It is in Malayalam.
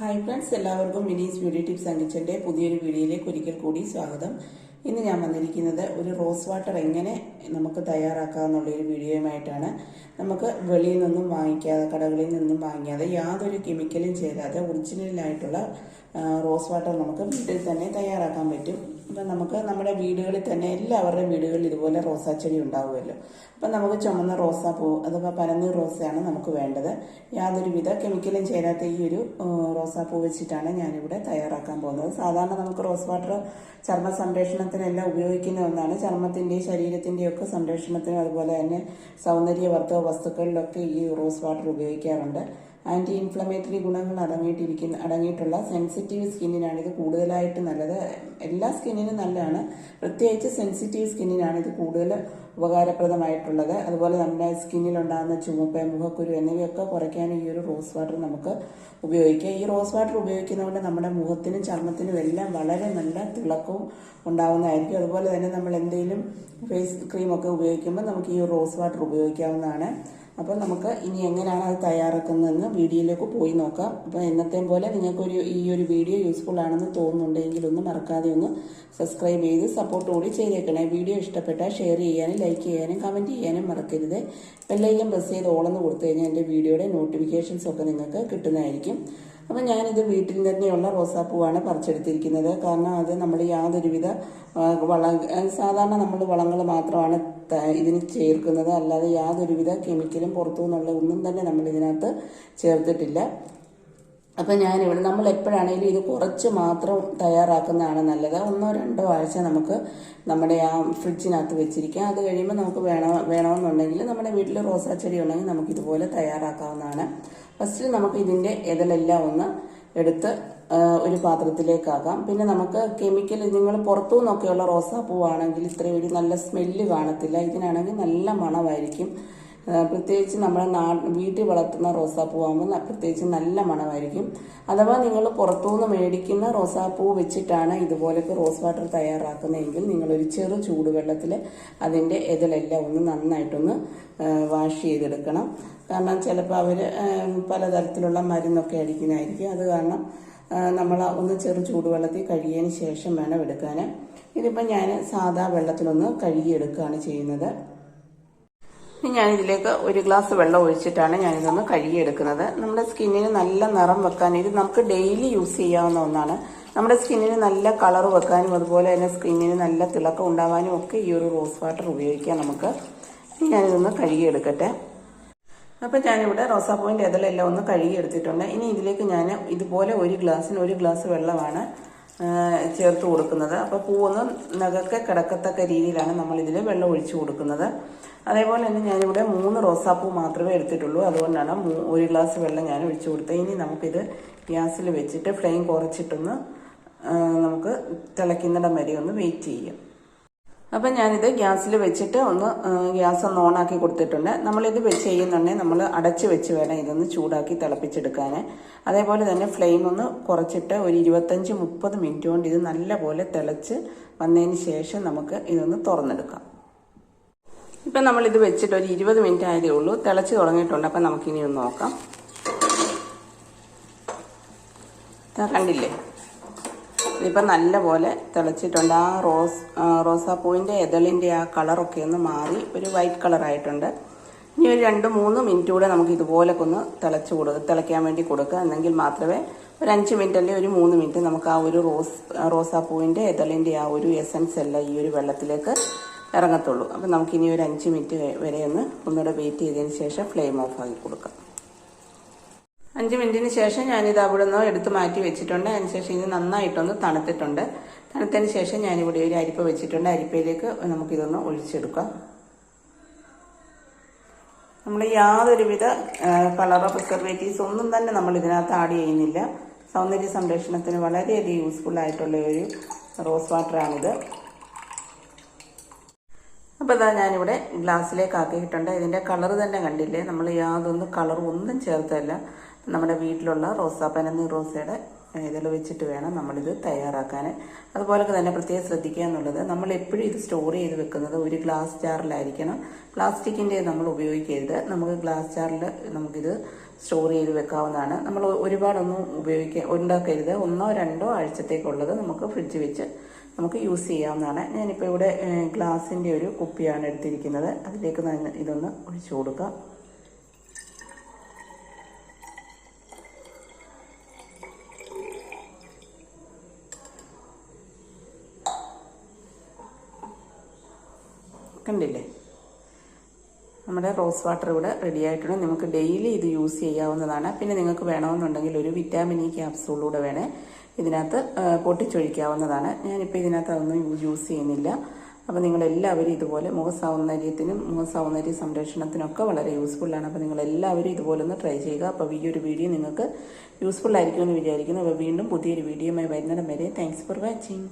ഹായ് ഫ്രണ്ട്സ് എല്ലാവർക്കും മിനീസ് ബ്യൂട്ടി ടിപ്സ് അങ്കിച്ചന്റെ പുതിയൊരു വീഡിയോയിലേക്ക് ഒരിക്കൽ കൂടി സ്വാഗതം. ഇന്ന് ഞാൻ വന്നിരിക്കുന്നത് ഒരു റോസ് വാട്ടർ എങ്ങനെ നമുക്ക് തയ്യാറാക്കാമെന്നുള്ള ഒരു വീഡിയോയുമായിട്ടാണ്. നമുക്ക് വെളിയിൽ നിന്നും വാങ്ങിക്കാതെ കടകളിൽ നിന്നും വാങ്ങിക്കാതെ യാതൊരു കെമിക്കലും ചേരാതെ ഒറിജിനലായിട്ടുള്ള റോസ് വാട്ടർ നമുക്ക് വീട്ടിൽ തന്നെ തയ്യാറാക്കാൻ പറ്റും. അപ്പം നമുക്ക് നമ്മുടെ വീടുകളിൽ തന്നെ എല്ലാവരുടെയും വീടുകളിൽ ഇതുപോലെ റോസാ ചെടി ഉണ്ടാവുമല്ലോ. അപ്പം നമുക്ക് ചുമന്ന റോസാപ്പൂ അഥവാ പരന്നൂർ റോസയാണ് നമുക്ക് വേണ്ടത്. യാതൊരുവിധ കെമിക്കലും ചേരാത്ത ഈ ഒരു റോസാ റോസാപ്പൂ വെച്ചിട്ടാണ് ഞാനിവിടെ തയ്യാറാക്കാൻ പോകുന്നത്. സാധാരണ നമുക്ക് റോസ് വാട്ടർ ചർമ്മ സംരക്ഷണത്തിനെല്ലാം ഉപയോഗിക്കുന്ന ഒന്നാണ്. ചർമ്മത്തിന്റെയും ശരീരത്തിന്റെയും ഒക്കെ സംരക്ഷണത്തിനും അതുപോലെ തന്നെ സൗന്ദര്യവർദ്ധക വസ്തുക്കളിലൊക്കെ ഈ റോസ് വാട്ടർ ഉപയോഗിക്കാറുണ്ട്. ആന്റി ഇൻഫ്ലമേറ്ററി ഗുണങ്ങൾ അടങ്ങിയിട്ടിരിക്കുന്ന അടങ്ങിയിട്ടുള്ള സെൻസിറ്റീവ് സ്കിന്നിനാണ് ഇത് കൂടുതലായിട്ട് നല്ലത്. എല്ലാ സ്കിന്നിനും നല്ലതാണ്. പ്രത്യേകിച്ച് സെൻസിറ്റീവ് സ്കിന്നിനാണ് ഇത് കൂടുതൽ ഉപകാരപ്രദമായിട്ടുള്ളത്. അതുപോലെ നമ്മുടെ സ്കിന്നിലുണ്ടാകുന്ന ചുമപ്പ് മുഖക്കുരു എന്നിവയൊക്കെ കുറയ്ക്കാൻ ഈ ഒരു റോസ് വാട്ടർ നമുക്ക് ഉപയോഗിക്കാം. ഈ റോസ് വാട്ടർ ഉപയോഗിക്കുന്നതുകൊണ്ട് നമ്മുടെ മുഖത്തിനും ചർമ്മത്തിനും എല്ലാം വളരെ നല്ല തിളക്കവും ഉണ്ടാകുന്നതായിരിക്കും അതുപോലെ തന്നെ നമ്മൾ എന്തെങ്കിലും ഫേസ് ക്രീമൊക്കെ ഉപയോഗിക്കുമ്പോൾ നമുക്ക് ഈ റോസ് വാട്ടർ ഉപയോഗിക്കാവുന്നതാണ്. അപ്പോൾ നമുക്ക് ഇനി എങ്ങനെയാണ് അത് തയ്യാറാക്കുന്നതെന്ന് വീഡിയോയിലേക്ക് പോയി നോക്കാം. അപ്പോൾ എന്നത്തെയും പോലെ നിങ്ങൾക്കൊരു ഈ ഒരു വീഡിയോ യൂസ്ഫുൾ ആണെന്ന് തോന്നുന്നുണ്ടെങ്കിൽ ഒന്ന് മറക്കാതെ ഒന്ന് സബ്സ്ക്രൈബ് ചെയ്ത് സപ്പോർട്ട് കൂടി ചെയ്തേക്കണേ. വീഡിയോ ഇഷ്ടപ്പെട്ടാൽ ഷെയർ ചെയ്യാനും ലൈക്ക് ചെയ്യാനും കമന്റ് ചെയ്യാനും മറക്കരുത്. ബെല്ലൈക്കൻ പ്രസ് ചെയ്ത് ഓളെന്ന് കൊടുത്തു കഴിഞ്ഞാൽ എന്റെ വീഡിയോയുടെ നോട്ടിഫിക്കേഷൻസ് ഒക്കെ നിങ്ങൾക്ക് കിട്ടുന്നതായിരിക്കും. അപ്പം ഞാനിത് വീട്ടിൽ തന്നെയുള്ള റോസാപ്പൂവാണ് പറിച്ചെടുത്തിരിക്കുന്നത്. കാരണം അത് നമ്മൾ യാതൊരുവിധ വളം സാധാരണ നമ്മൾ വളങ്ങൾ മാത്രമാണ് ഇതിന് ചേർക്കുന്നത്. അല്ലാതെ യാതൊരുവിധ കെമിക്കലും പുറത്തു നിന്നുള്ള ഒന്നും തന്നെ നമ്മൾ ഇതിനകത്ത് ചേർത്തിട്ടില്ല. അപ്പം ഞാനിവിടെ നമ്മൾ എപ്പോഴാണെങ്കിലും ഇത് കുറച്ച് മാത്രം തയ്യാറാക്കുന്നതാണ് നല്ലത്. ഒന്നോ രണ്ടോ ആഴ്ച നമുക്ക് നമ്മുടെ ആ ഫ്രിഡ്ജിനകത്ത് വെച്ചിരിക്കാം. അത് കഴിയുമ്പോൾ നമുക്ക് വേണോ വേണമെന്നുണ്ടെങ്കിൽ നമ്മുടെ വീട്ടിൽ റോസാ ചെടി ഉണ്ടെങ്കിൽ നമുക്കിതുപോലെ തയ്യാറാക്കാവുന്നതാണ്. ഫസ്റ്റ് നമുക്ക് ഇതിന്റെ ഇതളെല്ലാം ഒന്ന് എടുത്ത് ഒരു പാത്രത്തിലേക്കാക്കാം. പിന്നെ നമുക്ക് കെമിക്കൽ നിങ്ങൾ പുറത്തു നിന്നൊക്കെയുള്ള റോസാപ്പൂവാണെങ്കിൽ ഇത്രയും ഒരു നല്ല സ്മെല്ല് കാണത്തില്ല. ഇതിനാണെങ്കിൽ നല്ല മണമായിരിക്കും. പ്രത്യേകിച്ച് നമ്മുടെ നാ വീട്ടിൽ വളർത്തുന്ന റോസാപ്പൂ ആകുമ്പോൾ പ്രത്യേകിച്ച് നല്ല മണമായിരിക്കും. അഥവാ നിങ്ങൾ പുറത്തുനിന്ന് മേടിക്കുന്ന റോസാപ്പൂ വെച്ചിട്ടാണ് ഇതുപോലൊക്കെ റോസ് വാട്ടർ തയ്യാറാക്കുന്നതെങ്കിൽ നിങ്ങളൊരു ചെറു ചൂടുവെള്ളത്തിൽ അതിന്റെ ഇതളെല്ലാം ഒന്ന് നന്നായിട്ടൊന്ന് വാഷ് ചെയ്തെടുക്കണം. കാരണം ചിലപ്പോൾ അവർ പലതരത്തിലുള്ള മരുന്നൊക്കെ അടിക്കുന്നതായിരിക്കും. അത് കാരണം നമ്മൾ ഒന്ന് ചെറു ചൂടുവെള്ളത്തിൽ കഴുകിയതിന് ശേഷം വേണം എടുക്കാൻ ഇതിപ്പോൾ ഞാൻ സാധാ വെള്ളത്തിലൊന്ന് കഴുകിയെടുക്കുകയാണ് ചെയ്യുന്നത്. ഞാനിതിലേക്ക് ഒരു ഗ്ലാസ് വെള്ളം ഒഴിച്ചിട്ടാണ് ഞാനിതൊന്ന് കഴുകിയെടുക്കുന്നത്. നമ്മുടെ സ്കിന്നിന് നല്ല നിറം വെക്കാൻ ഇത് നമുക്ക് ഡെയിലി യൂസ് ചെയ്യാവുന്ന ഒന്നാണ്. നമ്മുടെ സ്കിന്നിന് നല്ല കളർ വെക്കാനും അതുപോലെ തന്നെ സ്കിന്നിന് നല്ല തിളക്കം ഉണ്ടാകാനും ഒക്കെ ഈ ഒരു റോസ് വാട്ടർ ഉപയോഗിക്കാം നമുക്ക്. ഞാനിതൊന്ന് കഴുകിയെടുക്കട്ടെ. അപ്പം ഞാനിവിടെ റോസാപ്പൂവിന്റെ ഇതളെല്ലാം ഒന്ന് കഴുകി എടുത്തിട്ടുണ്ട്. ഇനി ഇതിലേക്ക് ഞാൻ ഇതുപോലെ ഒരു ഗ്ലാസ്സിന് ഒരു ഗ്ലാസ് വെള്ളമാണ് ചേർത്ത് കൊടുക്കുന്നത്. അപ്പോൾ പൂവൊന്ന് നഖക്കെ കിടക്കത്തക്ക രീതിയിലാണ് നമ്മളിതിൽ വെള്ളം ഒഴിച്ചു കൊടുക്കുന്നത്. അതേപോലെ തന്നെ ഞാനിവിടെ മൂന്ന് റോസാപ്പൂ മാത്രമേ എടുത്തിട്ടുള്ളൂ. അതുകൊണ്ടാണ് ഒരു ഗ്ലാസ് വെള്ളം ഞാൻ ഒഴിച്ചു കൊടുത്തത്. ഇനി നമുക്കിത് ഗ്യാസിൽ വെച്ചിട്ട് ഫ്ലെയിം കുറച്ചിട്ടൊന്ന് നമുക്ക് തിളയ്ക്കുന്നിടം വരെ ഒന്ന് വെയിറ്റ് ചെയ്യാം. അപ്പം ഞാനിത് ഗ്യാസിൽ വെച്ചിട്ട് ഒന്ന് ഗ്യാസ് ഒന്ന് ഓണാക്കി കൊടുത്തിട്ടുണ്ട്. നമ്മളിത് വെച്ച് ചെയ്യുന്നുണ്ടെങ്കിൽ നമ്മൾ അടച്ച് വെച്ച് വേണം ഇതൊന്ന് ചൂടാക്കി തിളപ്പിച്ചെടുക്കാൻ അതേപോലെ തന്നെ ഫ്ലെയിം ഒന്ന് കുറച്ചിട്ട് ഒരു ഇരുപത്തഞ്ച് മുപ്പത് മിനിറ്റ് കൊണ്ട് ഇത് നല്ലപോലെ തിളച്ച് വന്നതിന് ശേഷം നമുക്ക് ഇതൊന്ന് തുറന്നെടുക്കാം. ഇപ്പം നമ്മളിത് വെച്ചിട്ട് ഒരു ഇരുപത് മിനിറ്റ് ആയതേ ഉള്ളൂ. തിളച്ച് തുടങ്ങിയിട്ടുണ്ട്. അപ്പം നമുക്കിനി ഒന്ന് നോക്കാം. ദാ കണ്ടില്ലേ നല്ല പോലെ തിളച്ചിട്ടുണ്ട്. ആ റോസ് റോസാപ്പൂവിന്റെ എതളിന്റെ ആ കളറൊക്കെ ഒന്ന് മാറി ഒരു വൈറ്റ് കളറായിട്ടുണ്ട്. ഇനി ഒരു രണ്ട് മൂന്ന് മിനിറ്റ് കൂടെ നമുക്ക് ഇതുപോലൊക്കെ ഒന്ന് തിളച്ച് കൊടുക്കുക തിളയ്ക്കാൻ വേണ്ടി കൊടുക്കുക. എന്നെങ്കിൽ മാത്രമേ ഒരു അഞ്ച് മിനിറ്റ് അല്ലെങ്കിൽ ഒരു മൂന്ന് മിനിറ്റ് നമുക്ക് ആ ഒരു റോസ് റോസാപ്പൂവിന്റെ എതളിന്റെ ആ ഒരു എസൻസ് എല്ലാം ഈ ഒരു വെള്ളത്തിലേക്ക് ഇറങ്ങത്തുള്ളൂ. അപ്പം നമുക്കിനി ഒരു അഞ്ച് മിനിറ്റ് വരെ ഒന്ന് ഒന്നുകൂടെ വെയിറ്റ് ചെയ്തതിന് ശേഷം ഫ്ലെയിം ഓഫ് ആക്കി കൊടുക്കാം. അഞ്ച് മിനിറ്റിന് ശേഷം ഞാനിത് അവിടെ നിന്ന് എടുത്ത് മാറ്റി വെച്ചിട്ടുണ്ട്. അതിനുശേഷം ഇത് നന്നായിട്ടൊന്ന് തണുത്തിട്ടുണ്ട്. തണുത്തതിന് ശേഷം ഞാനിവിടെ ഒരു അരിപ്പ വെച്ചിട്ടുണ്ട്. അരിപ്പയിലേക്ക് നമുക്കിതൊന്ന് ഒഴിച്ചെടുക്കാം. നമ്മൾ യാതൊരുവിധ കളറോ പ്രിസർവേറ്റീവ്സ് ഒന്നും തന്നെ നമ്മൾ ഇതിനകത്ത് ആഡ് ചെയ്യുന്നില്ല. സൗന്ദര്യ സംരക്ഷണത്തിന് വളരെയധികം യൂസ്ഫുൾ ആയിട്ടുള്ള ഒരു റോസ് വാട്ടറാണിത്. അപ്പോൾ ഇതാ ഞാനിവിടെ ഗ്ലാസ്സിലേക്ക് ആക്കിയിട്ടുണ്ട്. ഇതിന്റെ കളർ തന്നെ കണ്ടില്ലേ? നമ്മൾ യാതൊന്നും കളർ ഒന്നും ചേർത്തല്ല നമ്മുടെ വീട്ടിലുള്ള റോസാപ്പനന്നി റോസയുടെ ഇതിൽ വെച്ചിട്ട് വേണം നമ്മളിത് തയ്യാറാക്കാൻ അതുപോലെ തന്നെ പ്രത്യേകം ശ്രദ്ധിക്കുക എന്നുള്ളത് നമ്മൾ എപ്പോഴും ഇത് സ്റ്റോർ ചെയ്ത് വെക്കുന്നത് ഒരു ഗ്ലാസ് ജാറിലായിരിക്കണം പ്ലാസ്റ്റിക്കിന്റെ നമ്മൾ ഉപയോഗിക്കരുത്. നമുക്ക് ഗ്ലാസ് ജാറിൽ നമുക്കിത് സ്റ്റോർ ചെയ്ത് വെക്കാവുന്നതാണ്. നമ്മൾ ഒരുപാടൊന്നും ഉപയോഗിക്കുക ഉണ്ടാക്കരുത്. ഒന്നോ രണ്ടോ ആഴ്ചത്തേക്കുള്ളത് നമുക്ക് ഫ്രിഡ്ജ് വെച്ച് നമുക്ക് യൂസ് ചെയ്യാവുന്നതാണ്. ഞാനിപ്പോൾ ഇവിടെ ഗ്ലാസിന്റെ ഒരു കുപ്പിയാണ് എടുത്തിരിക്കുന്നത്. അതിലേക്ക് ഇതൊന്ന് ഒഴിച്ചു കൊടുക്കാം. കണ്ടില്ലേ? നമ്മുടെ റോസ് വാട്ടർ ഇവിടെ റെഡി ആയിട്ടുണ്ട്. നമുക്ക് ഡെയിലി ഇത് യൂസ് ചെയ്യാവുന്നതാണ്. പിന്നെ നിങ്ങൾക്ക് വേണമെന്നുണ്ടെങ്കിൽ ഒരു വിറ്റാമിൻ ഇ ക്യാപ്സൂളിലൂടെ വേണേ ഇതിനകത്ത് പൊട്ടിച്ചൊഴിക്കാവുന്നതാണ്. ഞാനിപ്പോൾ ഇതിനകത്ത് അതൊന്നും യൂസ് ചെയ്യുന്നില്ല. അപ്പോൾ നിങ്ങളെല്ലാവരും ഇതുപോലെ മുഖ സൗന്ദര്യത്തിനും മുഖ സൗന്ദര്യ സംരക്ഷണത്തിനൊക്കെ വളരെ യൂസ്ഫുള്ളാണ് അപ്പോൾ നിങ്ങളെല്ലാവരും ഇതുപോലെ ഒന്ന് ട്രൈ ചെയ്യുക. അപ്പോൾ ഈ ഒരു വീഡിയോ നിങ്ങൾക്ക് യൂസ്ഫുൾ ആയിരിക്കുമെന്ന് വിചാരിക്കുന്നു. അപ്പോൾ വീണ്ടും പുതിയൊരു വീഡിയോയുമായി വരുന്നിടം വരെ. Thanks for watching